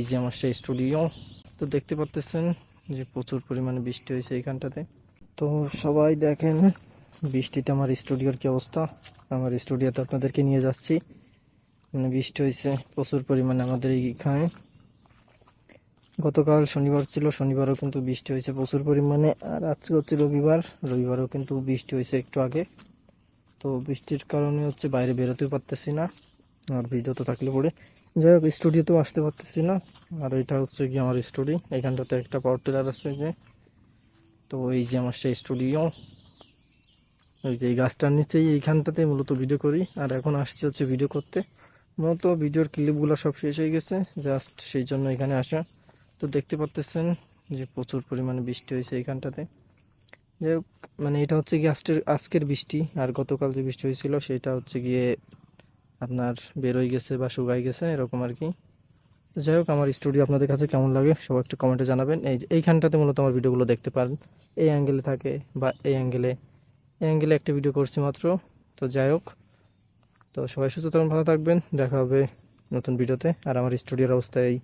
এই যে আমার সেই স্টুডিও তো দেখতে পাচ্তেছেন যে প্রচুর পরিমাণে বৃষ্টি হয়েছে এইখানটাতে। তো সবাই দেখেন, বৃষ্টিতে আমার স্টুডিওর কি অবস্থা? আমার স্টুডিওতে আপনাদেরকে নিয়ে যাচ্ছি। মানে বৃষ্টি হয়েছে, প্রচুর পরিমাণে আমাদের এইখানে। গতকাল শনিবার ছিল, শনিবারও কিন্তু বৃষ্টি হয়েছে প্রচুর পরিমাণে। আর আজকে হচ্ছে রবিবার, রবিবারও কিন্তু বৃষ্টি হয়েছে একটু আগে। তো বৃষ্টির কারণে হচ্ছে বাইরে বেরোতেও পারতেছি না, আর ভিডিও তো থাকলে পরে। যাই হোক স্টুডিওতেও আসতে পারতেছি না। আর এটা হচ্ছে কি আমার স্টুডিও এখানটাতে একটা পাওয়ার টিলার আছে যে। তো এই যে আমার সেই স্টুডিও ওই যে এই গাছটার নিচেই এইখানটাতে মূলত ভিডিও করি। আর এখন আসছি হচ্ছে ভিডিও করতে। মূলত ভিডিওর ক্লিপগুলো সব শেষ হয়ে গেছে। জাস্ট সেই জন্য এখানে আসা। তো দেখতে পাচ্তেছেন যে প্রচুর পরিমাণে বৃষ্টি হয়েছে এইখানটাতে। যাই হোক মানে এটা হচ্ছে আজকের আজকের বৃষ্টি। আর গতকাল যে বৃষ্টি হয়েছিল, সেটা হচ্ছে গিয়ে আপনার বেরোয় গেছে বা শুকাই গেছে, এরকম আর কি। যাই হোক, আমার স্টুডিও আপনাদের কাছে কেমন লাগে সবাই একটু কমেন্টে জানাবেন। এই যে এইখানটাতে মূলত আমার ভিডিওগুলো দেখতে পারেন। এই অ্যাঙ্গেলে থাকে বা এই অ্যাঙ্গেলে এই অ্যাঙ্গেলে একটা ভিডিও করছি মাত্র। তো যাই হোক, তো সবাই সুস্থ তখন ভালো থাকবেন। দেখা হবে নতুন ভিডিওতে আর আমার স্টুডিওর অবস্থা এই।